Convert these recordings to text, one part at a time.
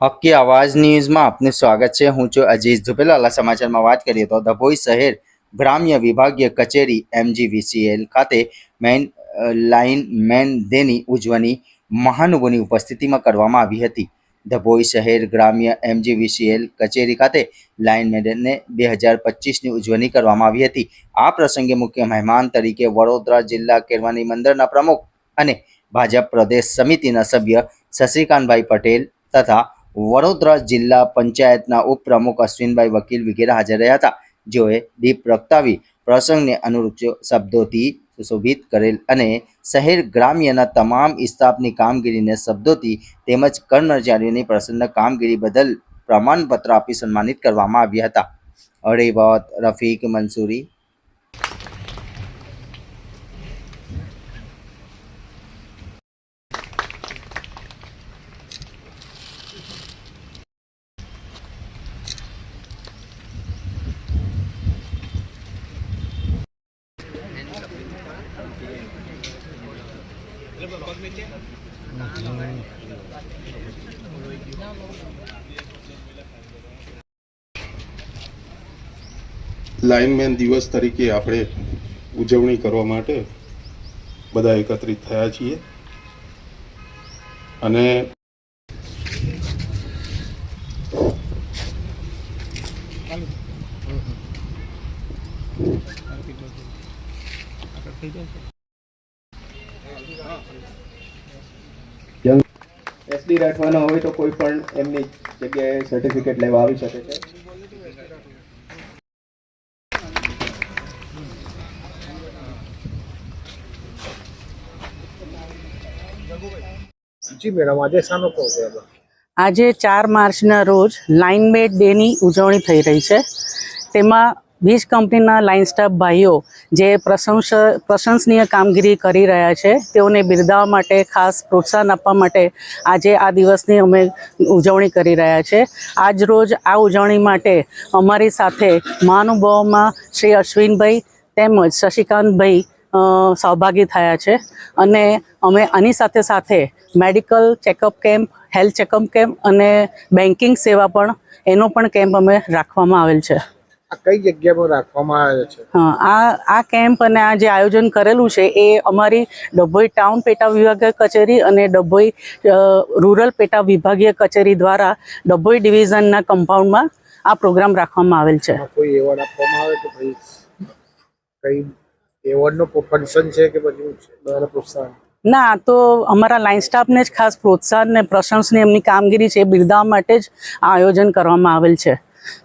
હક્કી આવાજ ન્યૂઝમાં આપનું સ્વાગત છે. હું છું અજીઝ ધુપેલાલા સમાચારમાં વાત કરીએ તો ધભોઈ શહેર ગ્રામ્ય વિભાગીય કચેરી એમજીવીસીએલ ખાતે મેન લાઇન મેન ડેની ઉજવણી મહાનુભાવોની ઉપસ્થિતિમાં કરવામાં આવી હતી. ધભોઈ શહેર ગ્રામ્ય એમજીવીસીએલ કચેરી ખાતે લાઇન મેડનને બે હજાર પચીસની ઉજવણી કરવામાં આવી હતી. આ પ્રસંગે મુખ્ય મહેમાન તરીકે વડોદરા જિલ્લા કેરવાની મંદિરના પ્રમુખ અને ભાજપ પ્રદેશ સમિતિના સભ્ય શશિકાંતભાઈ પટેલ તથા વડોદરા જિલ્લા પંચાયતના ઉપપ્રમુખ અશ્વિનભાઈ વકીલ વગેરે હાજર રહ્યા હતા. જેઓએ દીપ પ્રગટાવી પ્રસંગને અનુરૂપ શબ્દોથી સુશોભિત કરેલ અને શહેર ગ્રામ્યના તમામ સ્ટાફની કામગીરીને શબ્દોથી તેમજ કર્મચારીઓની પ્રસન્ન કામગીરી બદલ પ્રમાણપત્ર આપી સન્માનિત કરવામાં આવ્યા હતા. અરેવત રફીક, મંસૂરી લાઇનમેન દિવસ તરીકે આપણે ઉજવણી કરવા માટે બધા એકત્રિત થયા છીએ. અને એસડી રાખવાના હોય તો કોઈ પણ એમની જગ્યાએ સર્ટિફિકેટ લેવા આવી શકે છે. જી મેડમ આજે શાનો પ્રોગ્રામ આજે ચાર માર્ચના રોજ લાઇનમેટ ડેની ઉજવણી થઈ રહી છે. તેમાં વીજ કંપનીના લાઇન સ્ટાફ ભાઈઓ જે પ્રશંસ, પ્રશંસનીય કામગીરી કરી રહ્યા છે, તેઓને બિરદાવવા માટે ખાસ પ્રોત્સાહન આપવા માટે આજે આ દિવસની અમે ઉજવણી કરી રહ્યા છે. આજ રોજ આ ઉજવણી માટે અમારી સાથે મહાનુભાવોમાં શ્રી અશ્વિનભાઈ તેમજ શશિકાંતભાઈ સહભાગી થયા છે. અને અમે આની સાથે સાથે medical checkup camp, health checkup camp અને બેન્કિંગ સેવા પણ, એનો પણ કેમ્પ અમે રાખવામાં આવેલ છે. આ કઈ જગ્યામાં રાખવામાં આવે છે? હા, આ આ કેમ્પ અને આ જે આયોજન કરેલું છે એ અમારી ડભોઈ ટાઉન પેટા વિભાગીય કચેરી અને ડભોઈ રૂરલ પેટા વિભાગીય કચેરી દ્વારા ડભોઈ ડિવિઝનના કમ્પાઉન્ડમાં આ પ્રોગ્રામ રાખવામાં આવેલ છે. કોઈ એવોર્ડ આપવામાં આવે કે ભાઈ કઈ એવોર્ડનો ફંક્શન છે કે પછી છે? દ્વારા પ્રોત્સાહન. ના આ તો અમારા લાઇન સ્ટાફને જ ખાસ પ્રોત્સાહન ને પ્રશંસની એમની કામગીરી છે એ બિરદાવવા માટે જ આ આયોજન કરવામાં આવેલ છે.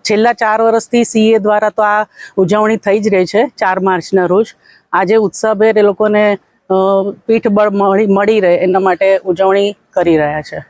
છેલ્લા ચાર વર્ષથી સીએ દ્વારા તો આ ઉજવણી થઈ જ રહી છે, ચાર માર્ચના રોજ. આજે ઉત્સવે એ લોકોને પીઠબળ મળી મળી રહે એના માટે ઉજવણી કરી રહ્યા છે.